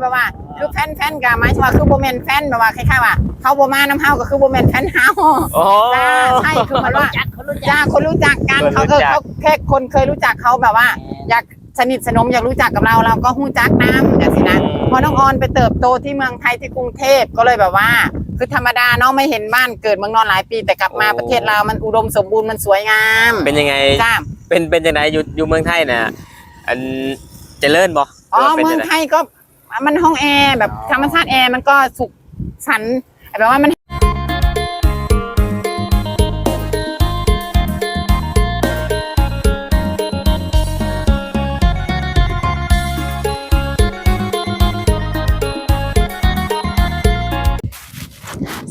แบบว่า คือแฟนแฟนกับหมายถึงว่าคือโบแมนแฟนแบบว่าคล้ายๆว่าเขาโบมาน้ำเฮาก็คือโบแมนแฟนเฮาโอ้จ้าใช่คือมันว่าจักคนรู้จัจ้ากคนรู้จักกันคนเขารู้เออจัก เขาแค่คนเคยรู้จักเขาแบบว่า อยากสนิทสนมอยากรู้จักกับเราเราก็หู้จักน้ำอย่างสินะพอน้องออนไปเติบโตที่เมืองไทยที่กรุงเทพก็เลยแบบว่า คือธรรมดาเนาะไม่เห็นบ้านเกิดเมืองนอนหลายปีแต่กลับมาประเทศเรามันอุดมสมบูรณ์มันสวยงามเป็นยังไง จ้า เป็นเป็นยังไงอยู่อยู่เมืองไทยน่ะอันเจริญบ่อ๋อหรืว่าป็นเมืองจั่ใดไทยก็ มันห้องแอร์แบบธรรมชาติแอร์มันก็สุขสันต์แบบว่ามัน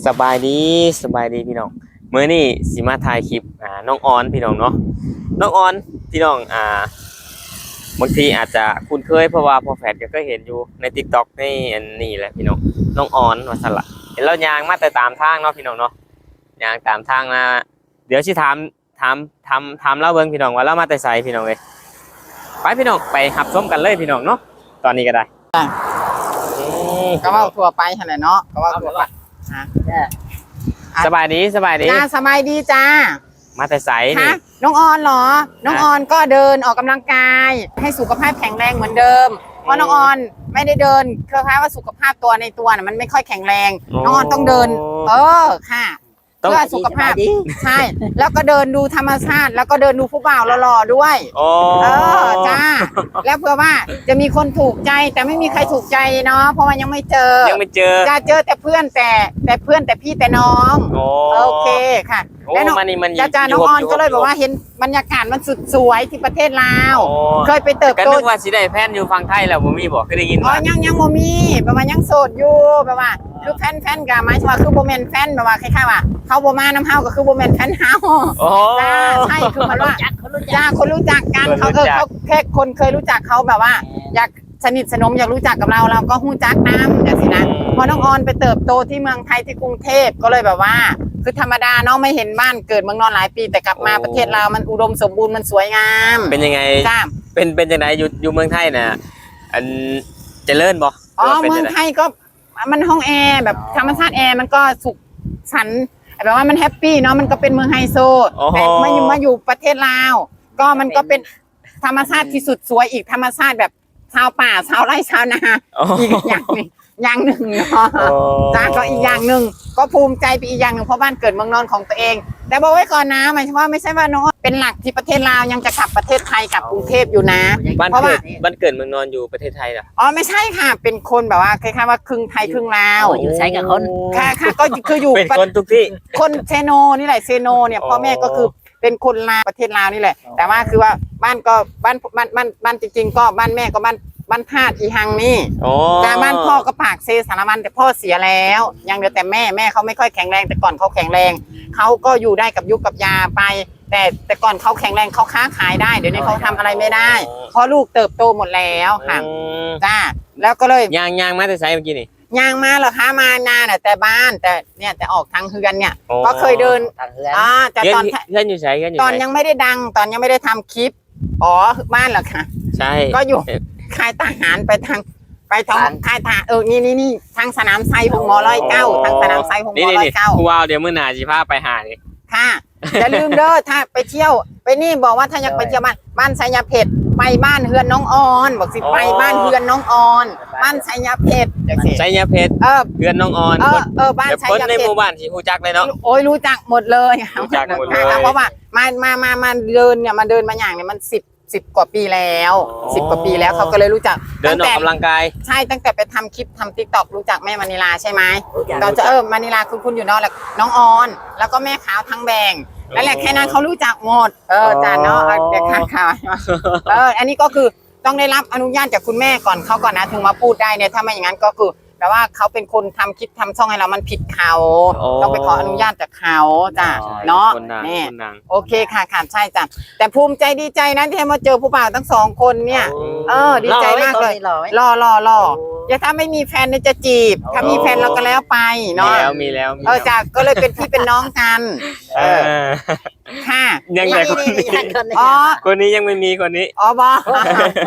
สบายดีสบายดีพี่น้องมื้อนี้สิมาถ่ายคลิปอ่าน้องออนพี่น้องเนาะน้องออนพี่น้องอ่า บางทีอาจจะคุ้นเคยเพราะว่าพอแฟนก็เคยเห็นอยู่ใน TikTok ในอันนี้แหละพี่น้องน้องออนว่าซั่นล่ะเห็นแล้วยางมาแต่ตามทางเนาะพี่น้องเนาะยางตามทางมาเดี๋ยวสิถามถามถามถามเล่าเบิ่งพี่น้องว่าเรามาแต่ไสพี่น้องเอ้ยไปพี่น้องไปหับชมกันเลยพี่น้องเนาะตอนนี้ก็ได้จ้ะอืมก็ว่าทั่วไปหั่นแหละเนาะก็ว่าทั่วไปฮะสบายดีสบายดีจ้าสบายดีจ้า มาแต่ไสนี่คะ น้องออนเหรอ น้องออนก็เดินออกกำลังกาย ให้สุขภาพแข็งแรงเหมือนเดิม เพราะน้องออนไม่ได้เดินคล้ายว่าสุขภาพตัวในตัวน่ะมันไม่ค่อยแข็งแรง น้องออนต้องเดิน เออค่ะ ต้อง เพื่อสุขภาพดีใช่ แล้วก็เดินดูธรรมชาติ แล้วก็เดินดูผู้บ่าวหล่อๆด้วยโอ้เออจ้า แล้วเพื่อว่าจะมีคนถูกใจแต่ไม่มีใครถูกใจเนาะเพราะว่ายังไม่เจอยังไม่เจอจะเจอแต่เพื่อนแต่แต่เพื่อนแต่พี่แต่น้องโอ้โอเคค่ะโอ้แล้วน้องมันนี่มันจ้าจ้าน้องออนก็เลยบอกว่าเห็นบรรยากาศมันสุดสวยที่ประเทศลาวโอ้เคยไปเติบก็โต นึกว่าสิได้แพนอยู่ฝั่งไทยแล้วบ่มีบอกเคยได้ยินอ๋อว่า ยังยังโมมีแบบว่ายังโสดอยู่แบบว่า คือแฟนแฟนกับหมายถึงว่าคือโบแมนแฟนแบบว่าคล้ายๆว่าเขาโบมาน้ำเฮาก็คือโบแมนแฟนเฮาโอ้ จ้าใช่คือมันว่าจักคนรู้จัจ้ากคนรู้จักกันคนเขารู้เออจักเขาแค่คนเคยรู้จักเขาแบบว่า อยากสนิทสนมอยากรู้จักกับเราเราก็หู้จักน้ำอย่างสินะพอน้องออนไปเติบโตที่เมืองไทยที่กรุงเทพก็เลยแบบว่า คือธรรมดาเนาะไม่เห็นบ้านเกิดเมืองนอนหลายปีแต่กลับมาประเทศเรามันอุดมสมบูรณ์มันสวยงามเป็นยังไง จ้า เป็นเป็นจังไดอยู่อยู่เมืองไทยน่ะอันเจริญบ่อ๋อหรืว่าป็นเมืองจั่ใดไทยก็ มันห้องแอร์แบบธรรมชาติแอร์มันก็สุขสันต์แบบว่ามันแฮปปี้เนาะมันก็เป็นเมืองไฮโซโอ้โหแต่มาอยู่มาอยู่ประเทศลาว ก็มันก็เป็นธรรมชาติที่สุดสวยอีกธรรมชาติแบบชาวป่าชาวไร่ชาวนาโอ้อีกอย่างหนึ่ง อย่างหนึ่งเนาะโอ้จ้าก็อีกอย่างหนึ่งก็ภูมิใจไปอีกอย่างหนึ่งเพราะบ้านเกิดเมืองนอนของตัวเอง แต่บอกไว้ก่อนนะหมายถึงว่าไม่ใช่ว่าน้องเป็นหลักที่ประเทศลาวยังจะกลับประเทศไทยกลับกรุงเทพอยู่นะ บ้านเพราะเกิว่า ดบ้านเกิดเมืองนอนอยู่ประเทศไทยเหรอ อ๋อไม่ใช่ค่ะ เป็นคนแบบว่าคล้ายๆว่าครึ่งไทยครึ่งลาวเอาอยู่ใช้กับคน ค่ะค่ะก็คืออยู่ เป็นประคนทุกที่ คนเซโนนี่แหละเซโนเนี่ยอ๋อพ่อแม่ก็คือเป็นคนลาวประเทศลาวนี่แหละ แต่ว่าคือว่าบ้านก็บ้านบ้านบ้านบ้านจริง ๆ ก็บ้านแม่ก็บ้าน บ้านธาตุอีหังนี่โอ้แต่บ้านพ่อก็ปากเซสารวันแต่พ่อเสียแล้ว ยังเหลือแต่แม่แม่เขาไม่ค่อยแข็งแรง แต่ก่อนเขาแข็งแรงเขาก็อยู่ได้กับยุคกับยาไป แต่แต่ก่อนเขาแข็งแรงเขาค้าขายได้ เดี๋ยวนี้เขาทำอะไรไม่ได้ เพราะลูกเติบโตหมดแล้วค่ะอืมจ้าแล้วก็เลยย่างย่างมาแต่ไสเมื่อกี้นี่ย่างมาเหรอคะมานานแต่บ้านแต่เนี่ยแต่ออกทางเฮือนเนี่ยโอ้ก็เคยเดินทางเฮือนอ่าแต่เพื่ตออนนเพื่อนอยู่ไสเพื่อนอยู่ตอนไสยังไม่ได้ดังตอนยังไม่ได้ทำคลิป อ๋อบ้านเหรอคะ ใช่ก็อยู่ ค่ายทหารไปทาง ไปทางค่ายทหารเออนี่นี่นี่ทางสนามไซหงมอร้อยเก้าทางสนามไซหงนี่มอนี่ร้อยนี่เก้ากูว่าเดี๋ยวมื้อหน้าสิพาไปหานี่ค่ะอย่าลืมเด้อถ้าไปเที่ยว ไปนี่บอกว่าถ้าอยากไปเที่ยวบ้านบ้านไซยาเพชรไปบ้านเฮือนน้องออนบอกสิไปบ้านเฮือนน้องออน บ้านไซยาเพชรจังสิชัยเพชรเออเพื่อนน้องออนเออเออบ้านเดี๋ยวไซคนยาในเพหชมู่รบ้านสิฮู้จักเลยเนาะโอ้ยรู้จักหมดเลยรู้จักหมดเลยค่ะเพราะว่ามามามามาเดินเนี่ยมาเดินมาอย่างเนี่ยมันสิบ สิบกว่าปีแล้วอ๋อสิบกว่าปีแล้วเขาก็เลยรู้จักเดินออกตั้งกำลังกายใช่ตั้งแต่ไปทำคลิปทำทิกตอกรู้จักแม่มานิลาใช่ไหมรู้จักตอนจะเออมานิลาคุณคุณอยู่เนอกแล้วน้องออน แล้วก็แม่ขาวทั้งแบงนั่นแหละแค่นั้นเขารู้จักหมดเออจ้าเนาะเอาเดี๋ยวข้างข่าวเอออันนี้ก็คือต้องได้รับอนุญาตจากคุณแม่ก่อนเขาก่อนนะถึงมาพูดได้เนี่ยถ้าไม่อย่างนั้นก็คือ แปลว่าเขาเป็นคนทำคลิปทำช่องให้เรามันผิดเขาอ๋อต้องไปขออนุญาตจากเขาจ้ะใช่เนาะคนดังนี่คนดังโอเคค่ะค่ะใช่จ้ะแต่ภูมิใจดีใจนะที่มาเจอผู้บ่าวทั้งสองคนเนี่ย เออ ดีใจมากเลยหล่อไหมรอรอรออย่าถ้าไม่มีแฟนเนี่ยจะจีบ ถ้ามีแฟนเราก็แล้วไปมีเนาะแล้วมีแล้วมีเออแล้วจ้ะก็เลยเป็นพี่เป็นน้องกันเออค่ะยังไงคนนี่นี้นี่คนนี้อ๋อคนนี้ยังไม่มีคนนี้อ๋อบอ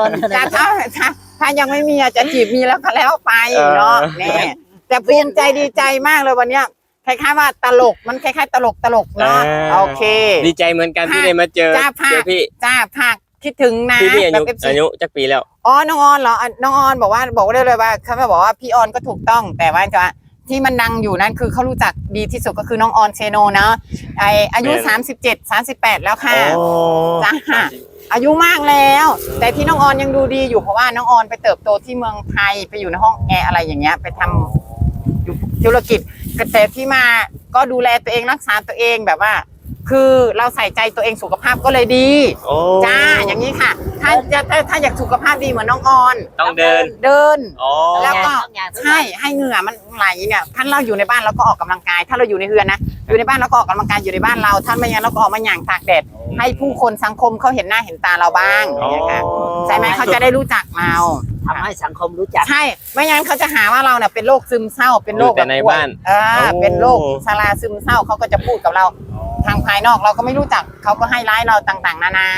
คนจ้ะนี้ถ้า ถ้าถ้ายังไม่มีอาจจะจีบมีแล้วก็แล้วไปเออเนาะนี่แต่ภูมิใจดีใจมากเลยวันเนี้ยคล้ายๆว่าตลกมันคล้ายๆตลกตลกๆเนาะโอเค ดีใจเหมือนกันที่ค่ะได้มาเจอจ้าค่ะเจอพี่จ้าผักคิดถึงนะพี่พี่อายุแบบ FC อายุจักปีแล้วอ๋อน้องออนเหรออะน้องออนบอกว่าบอกได้เลยว่าเขาบอกว่าพี่ออนก็ถูกต้องแต่ว่าจะที่มันดังอยู่นั่นคือเขารู้จักดีที่สุดก็คือน้องออนเชโนเนาะไออายุแม่น37 38 แล้วค่ะโอ้จ้า อายุมากแล้ว แต่ที่น้องออนยังดูดีอยู่เพราะว่าน้องออนไปเติบโตที่เมืองไทยไปอยู่ในห้องแอร์อะไรอย่างเงี้ย ไปทำธุรกิจแต่ที่มาก็ดูแลตัวเองรักษาตัวเองแบบว่า คือเราใส่ใจตัวเองสุขภาพก็เลยดี โอ้ จ้า อย่างนี้ค่ะ ถ้าจะถ้าถ้าอยากสุขภาพดีเหมือนน้องออน ต้องเดินเดิน อ๋อแล้วก็ต้องอย่างต้องอย่างใช่ให้เหงื่อมันไหลเนี่ยท่านเราอยู่ในบ้านเราก็ออกกำลังกาย ถ้าเราอยู่ในเรือนนะอยู่ในบ้านเราก็ออกกำลังกายอยู่ในบ้านเราท่านไม่งั้นเราก็ออกมาหย่างตากแดดให้ผู้คนสังคมเขาเห็นหน้าเห็นตาเราบ้างอย่างเงี้ยค่ะใช่ไหมเขาจะได้รู้จักเราทำให้สังคมรู้จักใช่ไม่งั้นเขาจะหาว่าเราเนี่ยเป็นโรคซึมเศร้าเป็นโรคอยู่แต่ในแบบป่วยบ้านเออโอ้เป็นโรคชราซึมเศร้าเขาก็จะพูดกับเรา ทางภายนอกเราก็ไม่รู้จักเขาก็ให้ร้ายเราต่างๆ นานา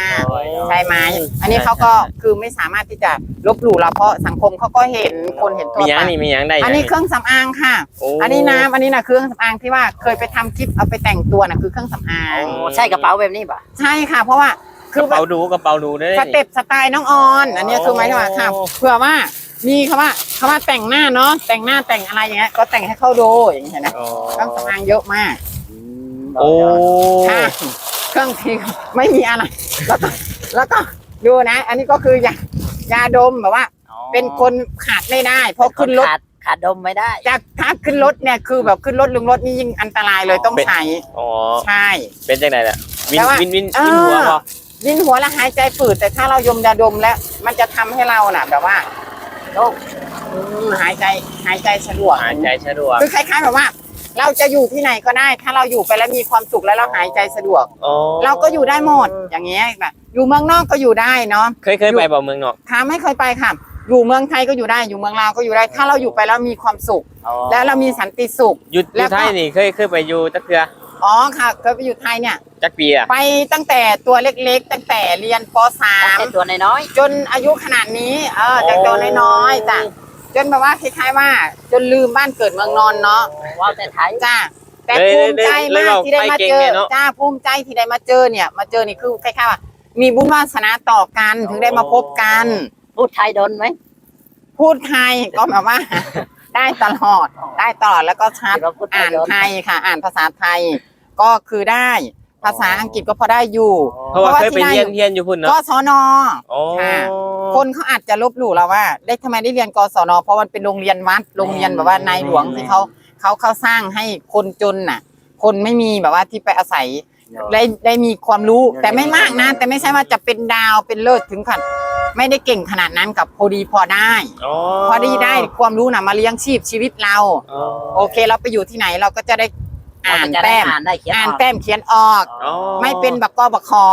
ใช่ไหมอันนี้เขาก็คือไม่สามารถที่จะลบหลู่เราเพราะสังคมเขาก็เห็นคนเห็นตัมีวหยังตานี่มีหยังได้หยังอันนี้เครื่องสำอางค่ะโอ้อันนี้น้ำอันนี้นะเครื่องสำอางที่ว่าเคยไปทำคลิปเอาไปแต่งตัวน่ะคือเครื่องสำอางโอ้ใช่กระเป๋าแบบนี้ป่ะใช่ค่ะ เพราะว่าคืกอระเป๋าดูกระเป๋าดูได้สเต็ปสไตล์น้องออนอันนี้คือหมายถึงว่าค่ะโอ้เผื่อว่ามีคำว่าคำว่าแต่งหน้าเนาะแต่งหน้าแต่งอะไรอย่างเงี้ยก็แต่งให้เขาดูอย่างเงี้ยนะอ๋อเครื่องสำอางเยอะมาก โอ้ค่ะเครื่องที่ไม่มีอะไรแล้วก็แล้วก็ดูนะ อันนี้ก็คือยายาดมแบบว่า เป็นคนขาดไม่ได้เพราะขึ้นรถขาดขาดดมไม่ได้จากถ้าขึ้นรถเนี่ยคือแบบขึ้นรถลงรถนี่ยิ่งอันตรายเลยต้องใช้อ๋อใช่ เป็นจังไดล่ะวินแต่ว่าวินวินเออวินหัวบ่ยินหัวแล้วหายใจฝืดแต่ถ้าเรายมยาดมแล้ว มันจะทำให้เราน่ะ แบบว่าโรคอืมหายใจหายใจสะดวกหายใจสะดวกคือคล้ายๆแบบว่า เราจะอยู่ที่ไหนก็ได้ ถ้าเราอยู่ไปแล้วมีความสุขแล้วเราหายใจสะดวก อ๋อเราก็อยู่ได้หมดอย่างเงี้ยแบบอยู่เมืองนอกก็อยู่ได้เนาะ เคยเคยไปบ่เมืองนอกค่ะไม่เคยไปค่ะ อยู่เมืองไทยก็อยู่ได้อยู่เมืองลาวก็อยู่ได้ ถ้าเราอยู่ไปแล้วมีความสุข แล้วเรามีสันติสุข อยู่อแล้วยู่ก็ ไทยนี่เคยเคยไปอยู่จักเทื่ออ๋อค่ะเคยไปอยู่ไทยเนี่ย จักปีอะไปตั้งแต่ตัวเล็กๆ ตั้งแต่เรียนป ตั้งแต่ .3 ตัวน้อยจนอายุขนาดนี้เออจากตัวน้อยๆจ้ะ จนแบบว่าคล้ายๆว่า จนลืมบ้านเกิดเมืองนอนเนาะๆว่าวแต่ไทยจ้าแต่ภูมิใจมากที่ได้มาเจอจ้าภูมิใจที่ได้มาเจอเนี่ย มาเจอนี่คือคล้ายๆว่ามีบุญวาสนาต่อกันถึงได้มาพบกัน พูดไทยโดนไหมพูดไทยก็แบบว่า ได้ตลอดได้ตลอดแล้วก็ชัดเราพูดไทยอ่านโดนไทยค่ะ อ่านภาษาไทยก็คือได้ ภาษาอังกฤษก็พอได้อยู่ เพราะว่าเคยไปเพราะว่าที่เรียนได้เรียนอยู่พุ่นเนาะก็สอนออ๋อค่ะคนเขาอาจจะลบหลู่เราว่า ได้ทำไมได้เรียนกศนเพราะมันเป็นโรงเรียนวัดโรงเรียนแบบว่าในหลวงที่เขาเขาเขาสร้างให้คนจนน่ะ คนไม่มีแบบว่าที่ไปอาศัยได้ได้มีความรู้แต่ไม่มากนะ แต่ไม่ใช่ว่าจะเป็นดาวเป็นเลิศถึงขั้นไม่ได้เก่งขนาดนั้นกับพอดีพอได้อ๋อพอดีได้ความรู้นะมาเลี้ยงชีพชีวิตเราอ๋อโอเคเราไปอยู่ที่ไหนเราก็จะได้ อ่านเรจะได้แต้มอ่านได้เขียนอ่านออกแต้มเขียนออก อ๋อไม่เป็นบักกอบักคอ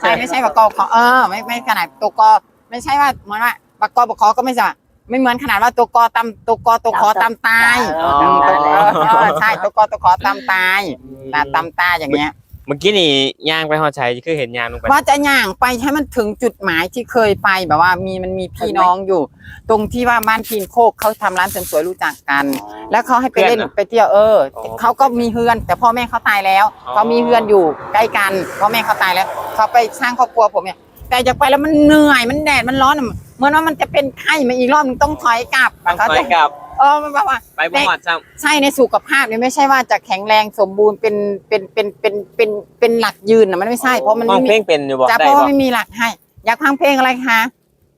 ใช่ไม่ใช่บักกอบักคอเออไม่ไม่ขนาดตัวกอไม่ใช่ว่าเหมือนว่าบักกอบักคอก็ไม่ใช่ว่าไม่เหมือนขนาดว่าตัวกอตำตัวกอตัวคอตำตายอ๋ออืมตัวได้เอแล้วอเออใช่ตัวกอตัวคอตำตายตาตำตาอย่างเงี้ย เมื่อกี้นี่ย่างไปหอชัยคือเห็นย่างลงไปว่าจะย่างไปให้มันถึงจุดหมายที่เคยไปแบบว่ามีมันมีพี่น้องอยู่ ตรงที่ว่าบ้านพีนโคกเขาทำร้านเสริมสวยรู้จักกัน แล้วเขาให้ไปเล่นไปเที่ยวเออเขาก็มีเฮือน แต่พ่อแม่เขาตายแล้วเขามีเฮือนอยู่ใกล้กันพ่อแม่เขาตายแล้วเขาไปสร้างครอบครัวผมเนี่ย แต่จะไปแล้วมันเหนื่อยมันแดดมันร้อนอะเหมือนว่ามันจะเป็นไข้มาอีกรอบนึงต้องถอยกลับต้องเขาไปจะกลับ เออมันแบบว่า ไปบ่ฮอดซ้ำใช่ในสุขภาพเนี่ยไม่ใช่ว่าจะแข็งแรงสมบูรณ์เป็นเป็นเป็นเป็นเป็นเป็นหลักยืนนะมันไม่ใช่เพราะมันห้องไม่เพลมีงเป็นอยู่บ่จะได้เพราะว่าบ่ไม่มีหลักให้ อยากฟังเพลงอะไรคะ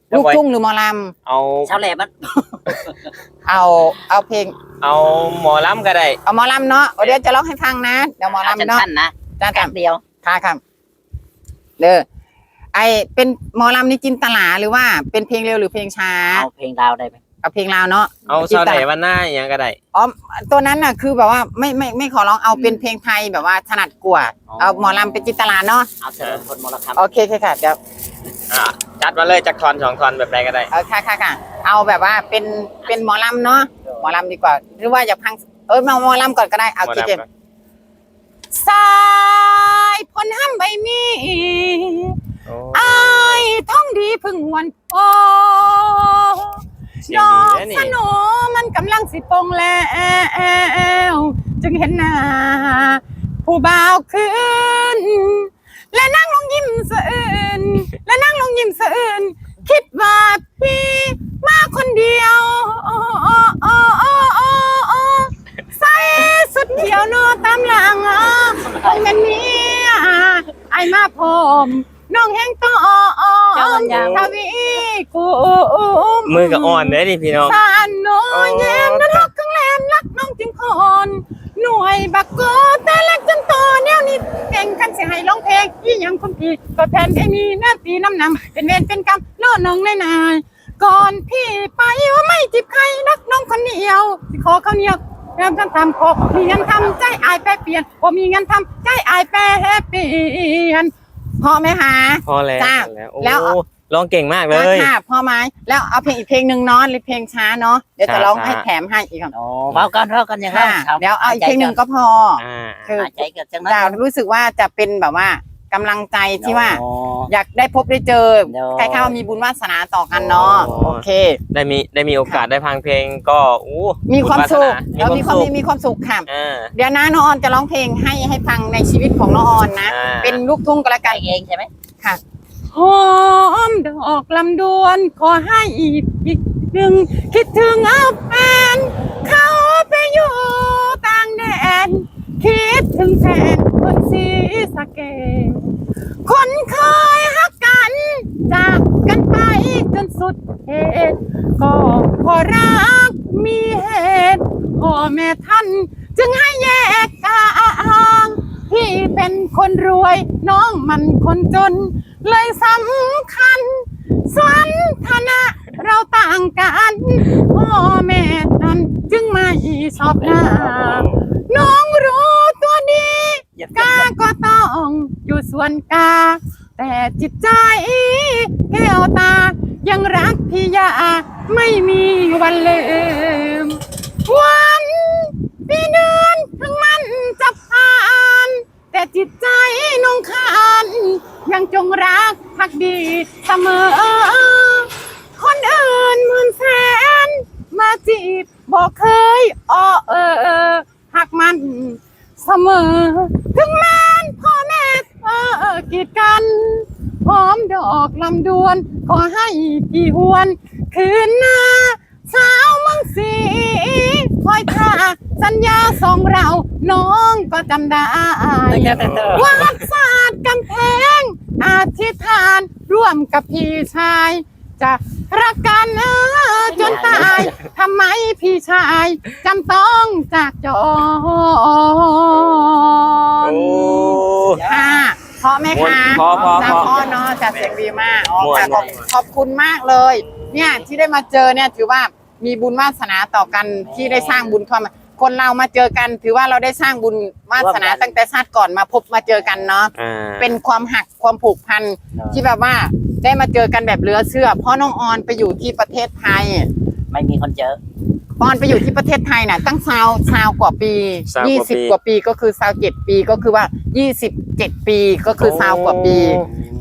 เดี๋ยวลูกไว้ทุ่งหรือหมอลเอา ชาวแหลมมันำเอาเอาเพลงเอาหมอลำก็ได้ เอาหมอลำเนาะเดี๋ยวจะร้องให้ฟังนะเดี๋ยวหมอลำเนาะสั้นๆนะจ้าแป๊จ้าบเดียวค่ะครับเด้อ ไอเป็นหมอลำนี่จินตลาหรือว่าเป็นเพลงเร็วหรือเพลงช้าเอาเพลงดาวได้ไหมเอาเพลงลาวเนาะเอาจิเสานไหตนลาวันหน้าอย่างเงี้ยก็ได้อ๋อตัวนั้นน่ะคือแบบว่าไม่ไม่ไม่ขอร้องเอาเป็นเพลงไทยแบบว่าถนัดกว่าเอาหมอลำเป็นจินตลาเนาะเอาเสริมคนมรคำโอเคค่ะค่ะเดี๋ยวอะจัดมาเลยจากทอนสองทอนแบบใดก็ได้เอาค่ะค่ะค่ะเอาแบบว่าเป็นเป็นหมอลำเนาะหมอลำดีกว่า หรือว่าอยากพังเออมาหมอลำก่อนก็ได้เอาหมอกี่ลำเกมก่อนสายพลห้ำใบมี สิปงแล้วจึงเห็นหน้าผู้บ่าวขึ้น และนั่งลงยิ้มสะอื่น และนั่งลงยิ้มสะอื่น คิดว่าพี่มาคนเดียวอ้ออ้ออ้ออ้ออ้ออ้อใส่สุดเขียวโนตามหลังอะคงเป็นเมียไอ้มาพรมน้องแห้งต่ออ้อเจ้ามันยาวทวีกูมือกับอ่อนเด้อนี่พี่น้องสานน้อยแย้มนั้นรักข้างแรมรักน้ องจึงคอนหน่วยบักโกแต่เล็กจนโตแนวนี้เก่งกันเสียให้ร้องเพลงยี่ยังคนพี่ก็แทนได้มีหน้าตีน้ำนำเป็นเวรเป็นกรรมโน่นน้องนายนายก่อนพี่ไปว่าไม่จีบใครรักน้องคนเดียวสิขอเขาวเหนียวเริ่มกันทำโคกมีเงินทำใจอายแปรเปลี่ยนพอมีเงินทำใจอายแปรเปลี่ยนพอไหมคะพอแล้วจ้าแล้วโอ้แล้ว ร้องเก่งมากเลอ่าย ค่ะพอไหมแล้วเอาเพลงอีกเพลงหนึ่งเนาะหรือเพลงช้าเนาะเดี๋ยวจะร้องให้ช้าๆแถมให้อีกครับโอ้เฝ้ากันเฝ้ากันอย่างนั้ค่ะนเดี๋ยวเอาอีกเพลงหนึ่งก็พอ อ่าคือหายใจกันจังนั้นจะรู้สึกว่าจะเป็นแบบว่ากำลังใจที่ว่าโอ้อยากได้พบได้เจอเดี๋ยวใครเข้ามีบุญวาสนาต่อกันเนาะโอ้โอเค ได้มีได้มีโอกาสได้ฟังเพลงก็อู้มีความสุขมีเราความมีความสุขมีความสุขค่ะ อ่า เดี๋ยวนะน้องออนจะร้องเพลงให้ให้ฟังในชีวิตของน้องออนนะ อ่า เป็นลูกทุ่งก็แล้วใจกันเองใช่ไหม ค่ะ หอมดอกลำดวนขอให้อีกอีหนึ่งคิดถึงเอาแฟนเขาไปอยู่ต่างแดน คิดถึงแฟนคนสีสะเกดคนเคยฮักกัน จากกันไปจนสุดเหตุก็เพอรักมีเหตุพ่อแม่ท่าน จึงให้แยกทางพี่เป็นคนรวยน้องมันคนจน เลยสำคัญส่วนฐานะเราต่างกันพ่อแม่นั้นจึงไม่ชอบหน้าน้องรู้ตัวดีอย่ากาก็ต้องอยู่ส่วนกา แต่จิตใจแก้วตา ยังรักพี่ยาไม่มีวันลืมวันปีเดือนถึง ดีเสมอ คนอื่นหมื่นแสนมาจีบบอกเคยอ้อเออเออหักมันเสมอ ถึงแม้นพ่อแม่เออเออกีดกันพร้อมดอกลำดวน ขอให้พี่หวน คืนหน้าสาวเมังสีคอยท่าสัญญาสองเรา น้องก็จำได้ไม่าสตร์กำแพงอธิษฐาน ร่วมกับพี่ชายจะรักกันเออจนตายทำไมพี่ชายจำต้องจากจรโอ้ค่ะเพราะไหมคะพอพอจะพอเพราะเนาะจะเสียงดีมากอ๋อม่วนค่ะขอบม่วน ขอบคุณมากเลย เนี่ยที่ได้มาเจอเนี่ยถือว่ามีบุญวาสนาต่อกันที่ได้สร้างบุญทอดมา คนเรามาเจอกัน ถือว่าเราได้สร้างบุญวาสนาตั้งแต่ชาติก่อนมาพบมาเจอกันเนาะอ่า เป็นความหักความผูกพันที่แบบว่าได้มาเจอกันแบบเหลือเชื่อเพราะน้องออนไปอยู่ที่ประเทศไทยไม่มีคนเจอ ออนไปอยู่ที่ประเทศไทยน่ะ ตั้งซาวซาวกว่าปีซาวกว่าปี ยี่สิบกว่าปีก็คือซาวเจ็ดปีก็คือว่ายี่สิบเจ็ดปีก็คือซาวกว่าปี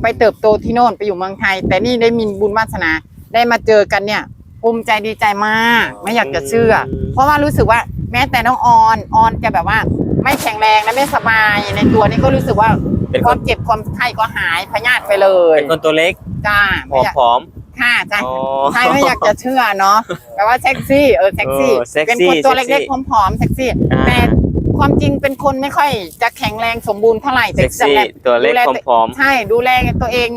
ไปเติบโตที่โน่นไปอยู่เมืองไทย แต่นี่ได้มีบุญวาสนาได้มาเจอกันเนี่ยภูมิใจดีใจมาก ไม่อยากจะเชื่อ เพราะว่ารู้สึกว่า แม้แต่น้องออนออนจะแบบว่า ไม่แข็งแรงและไม่สบาย ในตัวนี่ก็รู้สึกว่าเป็นคควานมเจ็บความไข้ก็หายพยาธิไปเลยเป็นคนตัวเล็กจ้าผไม่อมอยากผอม ค่ะจ้าอ๋อใช่ไม่อยากจะเชื่อเนาะแปลว่าเซ็กซี่เออเซ็กซี่เออเซ็กซี่เป็นคนตัวเซ็กซี่เล็กๆผอมๆเซ็กซี่อ่า แต่ความจริงเป็นคนไม่ค่อยจะแข็งแรงสมบูรณ์เท่าไหร่แต่เซ็กซี่แต่ตัวเล็กดูแผอม ใช่ดูแลตัวเอง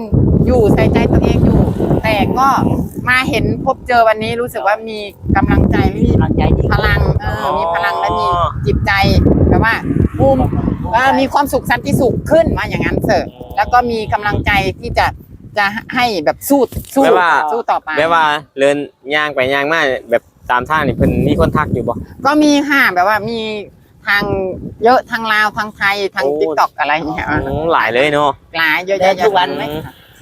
อยู่ใส่ใจตัวเองอยู่ แต่ก็มาเห็นพบเจอวันนี้รู้สึกว่ามี กำลังใจมีกำลังใจดี พลังเออมีพลังและมีจิตใจแบบว่าภูมิเออมีความสุขสันติสุขขึ้นว่าอย่างนั้นเถอะแล้วก็มีกำลังใจที่จะจะให้แบบสู้สู้ไม่ว่า สู้ต่อไปๆแบบว่าเดินย่างไปย่างมาแบบตามทางนี่เพิ่นมีคนทักอยู่บ่ ก็มีค่ะแบบว่ามีทางเยอะทางลาวทางไทยทางโอ้ติ๊กต็อกอะไรอย่างเงี้ยอืมหลายเลยเนาะ หลายเยอะเดิแยะนทุกวันไหม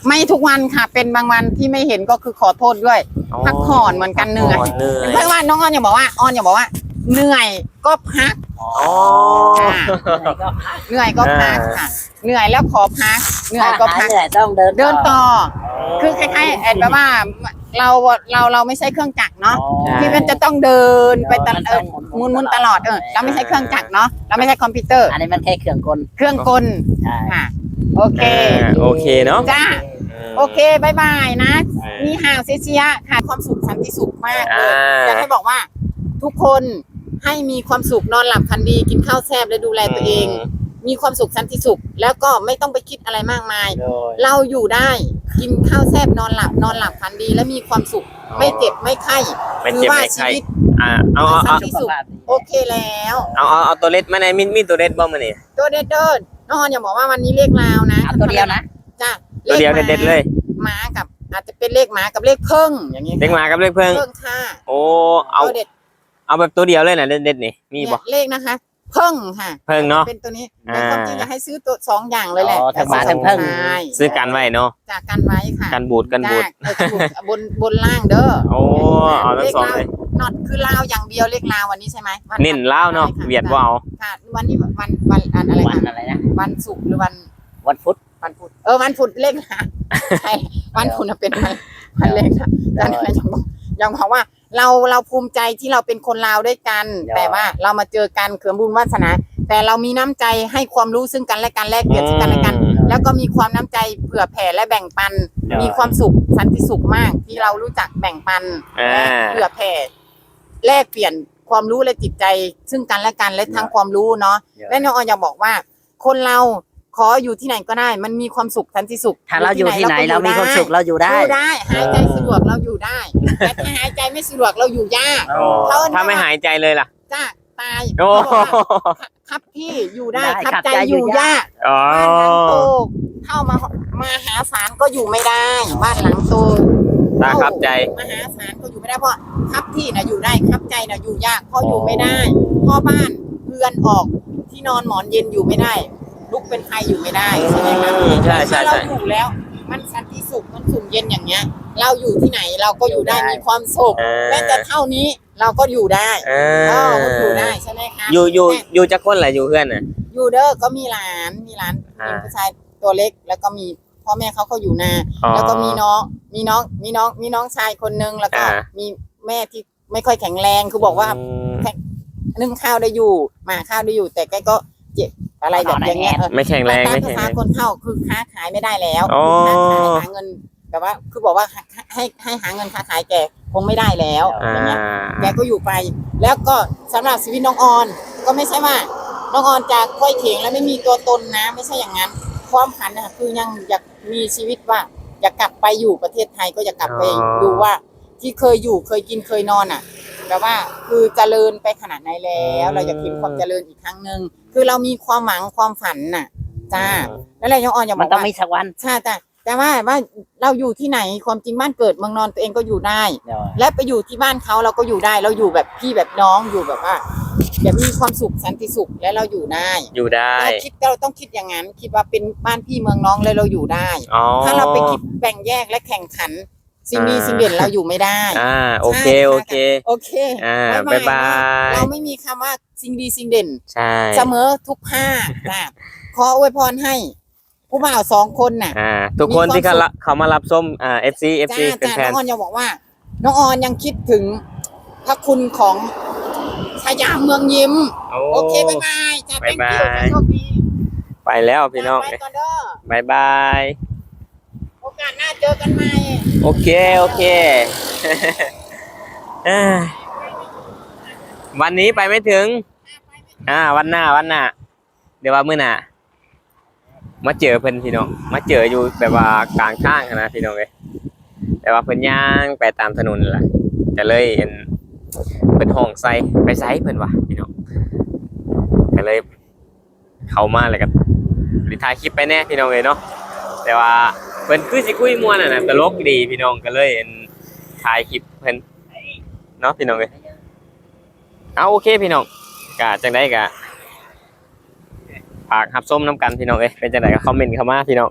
ไม่ทุกวันค่ะ เป็นบางวันที่ไม่เห็นก็คือขอโทษด้วย พักผ่อนเหมือนกันเหนื่อยเหนื่อยเพราะว่าน้องออนอย่าบอกว่าออนอย่าบอกว่า เหนื่อยก็พักอ๋ออ๋อค่ะไหนก็เหนื่อยก็พักอ่าค่ะ เหนื่อยแล้วขอพัก เหนื่อยก็หาพักเหนื่อยต้องเดินเดินต่อ คือคล้ายๆแอนแบบว่าเราเราเราไม่ใช่เครื่องจักรเนาะอ๋อใช่ที่มันจะต้องเดินไปตลอดเออหมุมุนนๆมุนๆตลอดเออเราไม่ใช่เครื่องจักรเนาะเราไม่ใช่คอมพิวเตอร์ อันนี้มันแค่เครื่องกล เครื่องกลใช่ค่ะ โอเค อ่าโอเคเนาะจ้ามโอเคบายบายนะเออมีห่าวเซเชียค่ะความสุขสันติสุขมากเลยอ่าอยากให้บอกว่า ทุกคนให้มีความสุขนอนหลับพันดีกินข้าวแซ่บและดูแลตัวเอง มีความสุขสันติสุข แล้วก็ไม่ต้องไปคิดอะไรมากมาย โดย เราอยู่ได้กินข้าวแซ่บนอนหลับนอนหลับพันดีและมีความสุขไม่เจ็บไม่ไข้ไม่ถืเจ็บว่าไม่ชีไข้วิตอ่าเอาเอาเอาที่สุดโอเคแล้ว เอาเอาเอาตัวเล็ดมาในอยมีมีตัวเล็ดบ่มาเนี่ยตัวเด็ดเดิน น้องออนอย่าบอกว่าวันนี้เลขลาวนะเอาตัวเดียวนะจ้ะตัวเดียวขหมาเด็ดๆเลยหมากับ อาจจะเป็นเลขหมากับเลขเพิ่งอย่างนี้เล็กมากับเล็กเพิ่งเพิ่งค่ะโอ้เอาตัวเด็ดเอาแบบตัวเดียวเลยนะเด็ดๆนี่มีบ่เนี่ยเลขนะคะ เพิ่งค่ะ เพิ่งเนาะเป็นตัวนี้อ่าแต่ความจริงอยากให้ซื้อตัวสองอย่างเลยแหละอ๋อทั้งหมาทั้งเพิ่งใช่ซื้อกันไว้เนาะจากกันไว้ค่ะกันบูดกันบูดจ้าเออกันบูดบนบนล่างเด้อโอ้เอาทั้งสองเลย นอตคือลาวอย่างเดียวเลขลาววันนี้ใช่ไหมวัเน้นเล่าวเนาะใช่ค่เวียดว่าวค่ะวันนี้วันวันอันอะไรวันคะอะไรนะ วันศุกร์หรือวันวันพุธ วันพุธเออวันพุธเลขหาใช่วันพุธน่ะเป็นวันวันเลขค่ะแต่ยังบอกยังบอกว่าเราเราภูมิใจที่เราเป็นคนลาวด้วยกันแต่ว่าเรามาเจอกันเขื่อนบุญวาสนา แต่เรามีน้ำใจให้ความรู้ซึ่งกันและกันแลกเปลี่ยนซึ่งกันและกัน อืม แล้วก็มีความน้ำใจเผื่อแผ่และแบ่งปันเดี๋ยวมีความสุขสันติสุขมากที่เรารู้จักแบ่งปันอ่า และเผื่อแผ่ แลกเปลี่ยนความรู้และจิตใจ ซึ่งกันและกันและทั้งความรู้เนาะและน้องออนอยากบอกว่า คนเราขออยู่ที่ไหนก็ได้ มันมีความสุขสันติสุขถ้าเราอยู่ที่ไหนก็เรามีความสุขเราอยู่ได้อยู่ได้หายใจสะดวกเราอยู่ได้แต่ถ้าหายใจไม่สะดวกเราอยู่ยากโอ้เท่านั้นถ้าไม่หายใจเลยล่ะจ้าตายโอ้เขาบอกว่าครับพี่อยู่ได้ได้ครับครับใจใจออยู่ยู่ยากอ๋อบ้านหลังโตเข้ามามาหาศาลก็อยู่ไม่ได้ บ้านหลังโต ตาครับใจ มหาศาลก็อยู่ไม่ได้เพราะครับที่นะอยู่ได้ครับใจนะอยู่ยากเพราะอยู่ไม่ได้พ่อบ้านเรือนออกที่นอนหมอนเย็นอยู่ไม่ได้ลุกเป็นใครอยู่ไม่ได้ใช่ไหมครับอืมใช่ใช่ถ้าเราใช่อยู่แล้ว มันสันติสุขมันสุขเย็นอย่างเงี้ย เราอยู่ที่ไหนเราก็อยู่ได้อยู่ได้มีความสุขเออแม้แต่เท่านี้เราก็อยู่ได้เอเออออยู่ได้ใช่ไหมคะอยู่อยู่แม่อยู่จักคนแหละอยู่เพื่อนน่ะ อยู่เด้อก็มีหลานมีหลานอ่ามีผู้ชายตัวเล็กแล้วก็มี พ่อแม่เขาก็อยู่นา อ๋อแล้วก็มีน้องมีน้องมีน้องมีน้องชายคนนึงแล้วก็อ่า มีแม่ที่ไม่ค่อยแข็งแรงคือบอกว่า มนึ่งข้าวได้อยู่หมาข้าวได้อยู่ แต่แกก็เจ็บอะไรแบบอย่างเงี้ยเออไม่แข็งแรงตามไม่ภาแข็งษาแรง คนเฒ่าคือค้าขายไม่ได้แล้วอ๋อ ค้าขายหาเงินแบบว่าคือบอกว่าให้ให้หาเงินค้าขายแกคงไม่ได้แล้วอ่า อย่างเงี้ยแกก็อยู่ไป แล้วก็สำหรับชีวิตน้องออน ก็ไม่ใช่ว่าน้องออนจะค่อยเข่งแล้วไม่มีตัวตนนะ ไม่ใช่อย่างนั้น ความฝันนะคือยังอยากมีชีวิตว่าอยากกลับไปอยู่ประเทศไทยก็อยากกลับไปอ๋อ ดูว่า ที่เคยอยู่เคยกินเคยนอนอะแบบว่าคือเจริญไปขนาดไหนแล้ว เราอยากเห็นความเจริญอีกครั้งหนึ่งคือเรามีความหวังความฝันน่ะ จ้าแล้วแหละน้องออนอยากบมัอนกต้องว่ามีสักวัน ใช่แต่ แต่ว่าว่าเราอยู่ที่ไหนความจริงบ้านเกิดเมืองนอนตัวเองก็อยู่ได้เดี๋ยวและไปอยู่ที่บ้านเขาเราก็อยู่ได้ เราอยู่แบบพี่แบบน้องอยู่แบบว่าแบบมีความสุขสันติสุขและเราอยู่ได้ อยู่ได้เราคิดเราต้องคิดอย่างนั้น คิดว่าเป็นบ้านพี่เมืองน้องเลยเราอยู่ได้อ๋อถ้าเราไปคิดแบ่งแยกและแข่งขันสิ่งดีอ่าสิ่งเด่นเราอยู่ไม่ได้ อ่าโอเคใช่โอเคโอเคอ่าบ๊ายบ๊ายบายเราไม่มีคำว่าสิ่งดีสิ่งเด่นใช่เสมอทุกภาคจ้ะขออวยพรให้ ผู้บ่าวสองคนน่ะ อ่า ทุกคนมีความที่เขาสุขละเขามารับส้มอ่า FC FC จ้าเป็นจ้าแฟน้อนงออนยังบอกว่า น้องออนยังคิดถึงพระคุณของสยามเมืองยิ้มโอเคบ๊ายบายจ้าบ๊าย thank บา you ยจ้าโชคดีไปแล้วพี่น้องไปก่อนเด้อบ๊ายบาย โอกาสหน้าเจอกันใหม่ โอเค โอเคเอ้ยวันนี้ไปไม่ถึง อ่า วันหน้า วันหน้า เดี๋ยวว่ามื้อหน้า มาเจอเพิ่นพี่น้องมาเจออยู่แบบว่ากลางทางนะพี่น้องเอ้ยแต่ว่าเพิ่นย่างไปตามถนนนั่นล่ะก็เลยเห็นเพิ่นห้องใส่ไปไสเพิ่นว่ะพี่น้องก็เลยเข้ามาเลยครับหรือถ่ายคลิปไปแน่พี่น้องเอ้ยเนาะแต่ว่าเพิ่นคือสิคุยม่วนอะนะตลกดีพี่น้องก็เลยเห็นถ่ายคลิปเพิ่นเนาะพี่น้องเอ้ยเอาโอเคพี่น้องกะจังได๋กะ ฝากรับชมน้ำกันพี่น้องเอ้ยเป็นจังไดก็คอมเมนต์เข้ามาพี่น้อง